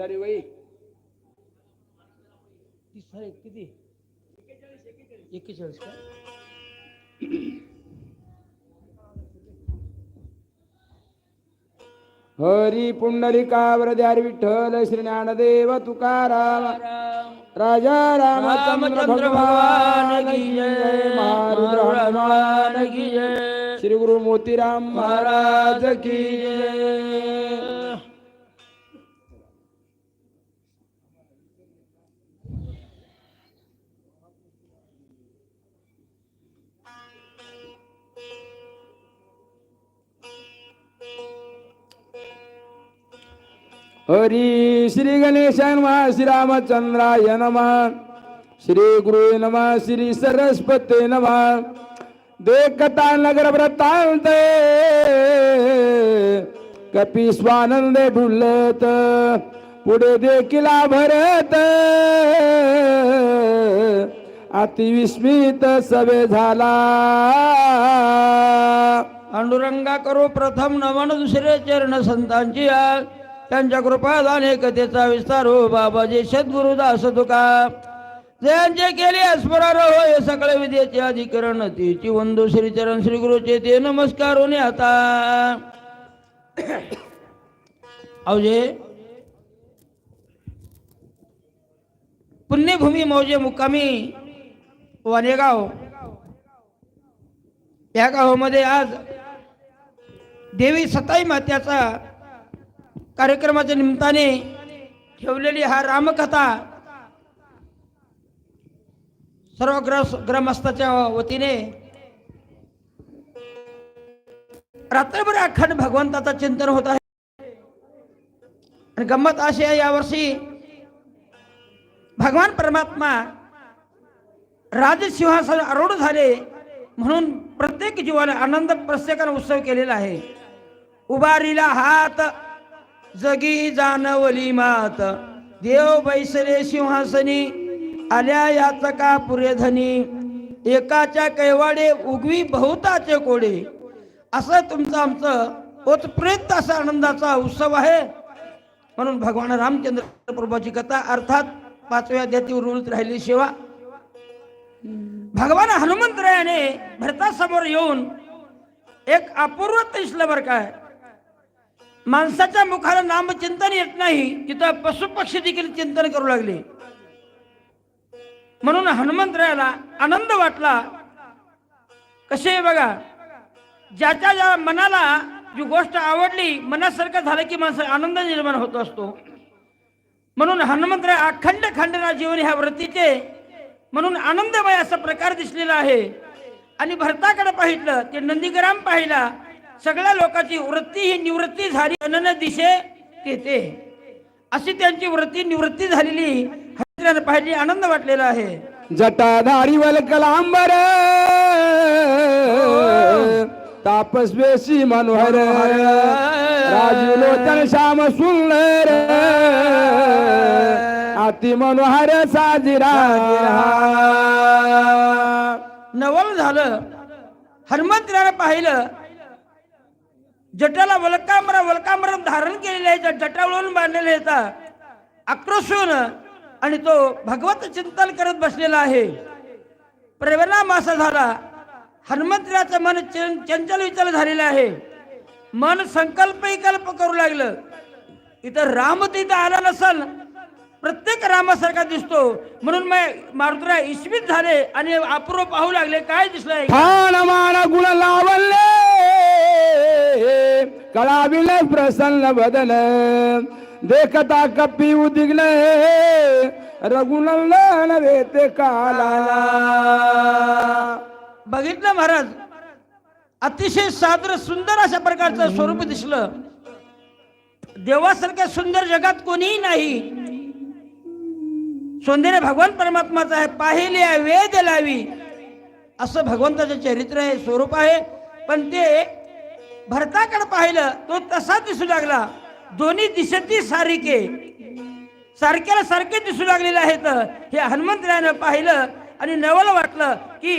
झाली बाई. तीस किती? एक्केचाळीस का? हरी पुंडलिकावर द्यार विठ्ठल श्री ज्ञानदेव तुकाराम राजा रामचंद्र भगवान की जय महारुद्र हनुमान की जय। श्री गुरु मोतीराम महाराज की जय। हरी श्री गणेशाय नमः श्री रामचंद्राय नमः श्री गुरु नमः श्री सरस्वते नमः। देखता नगर व्रतांत कपी स्वानंदे भुलत पुढे देखिला भरत अतिविस्मित सवे झाला। पांडुरंगा करू प्रथम नमन दुसरे चरण संतांची आज त्यांच्या कृपादाने कथेचा विस्तार हो बाबाजी. सद्गुरुदास तुका. जयांचे केले स्मरण हो हे सगळे विद्येचे अधिकरण. तिची वंदू श्री चरण श्री गुरुचे ते नमस्कार होणे आता. अवजे पुण्यभूमी मौजे मुक्कामी वनेगाव. या गावामध्ये आज देवी सताई मात्याचा कार्यक्रमाच्या निमित्ताने ठेवलेली हा रामकथा सर्व ग्रस ग्रामस्थाच्या वतीने रात्रभर अखंड भगवंताचा चिंतन होत आहे. आणि गंमत अशी आहे यावर्षी भगवान परमात्मा राजसिंहासन आरूढ झाले म्हणून प्रत्येक जीवाने आनंद प्रत्येकाने उत्सव केलेला आहे. उभारीला हात जगी जानवली मात. देव बैसले सिंहासनी आल्या याचका पुरेधनी एकाच्या कैवाडे उगवी बहुताचे कोडे. असं तुमचं आमचं ओतप्रेत असा आनंदाचा उत्सव आहे. म्हणून भगवान रामचंद्र प्रभूची कथा अर्थात पाचव्या देती उर्वरित राहिली सेवा भगवान हनुमंतरायाने भरतासमोर येऊन एक अपूर्व तिसलं बरं काय माणसाच्या मुखाला नामचिंतन येत नाही तिथं पशुपक्षी देखील चिंतन करू लागले. म्हणून हनुमंतरायाला आनंद वाटला. कसे बघा? ज्याच्या ज्या मनाला जी गोष्ट आवडली मनासारखं झालं की माणसा आनंद निर्माण होत असतो. म्हणून हनुमंतराय अखंड खंडना जीवन ह्या व्रतीचे म्हणून आनंदमय असा प्रकार दिसलेला आहे. आणि भरताकडे पाहिलं ते नंदीग्राम पाहिला सगळ्या लोकांची वृत्ती ही निवृत्ती झाली. अनन दिशे तेथे. अशी त्यांची वृत्ती निवृत्ती झालेली हरियाने पाहिली आनंद वाटलेला आहे. जटाधारी वलकलांबर तापस्वेशी मनोहर राजू लोचन श्याम सुंदर अति मनोहर साजिरा. नवल झालं. हनुमंतरानं पाहिलं जटाला वलकामरा वलकांबरा धारण केलेला आहे जटावळून बांधलेला याचा आक्रोशून आणि तो भगवत चिंतन करत बसलेला आहे. परिणाम मासा झाला. हनुमंतराचं मन चंचल विचल झालेलं आहे. मन संकल्प कल्प करू लागलं. इथं राम तिथं आला नसल प्रत्येक रामासारखा दिसतो. म्हणून मग मारुतरा इश्वित झाले आणि अपूर्व पाहू लागले. काय दिसलंय? गुण लावले. कळाविले प्रसन्न बदन. देखता कपी उदिग्न. रघुनंदन वेते काला. बघितलं महाराज? अतिशय सादर सुंदर अशा प्रकारचं स्वरूप दिसलं. देवासारख्या सुंदर जगात कोणीही नाही. सौंदर्य भगवान परमात्माचं आहे. पाहिले वेद लावी. असं भगवंताचं चरित्र आहे स्वरूप आहे. पण ते भरताकडे पाहिलं तो तसा दिसू लागला. दोन्ही दिशती सारिके. सारख्याला सारखे दिसू लागलेले आहेत. हे हनुमंतरायानं पाहिलं आणि नवल वाटलं की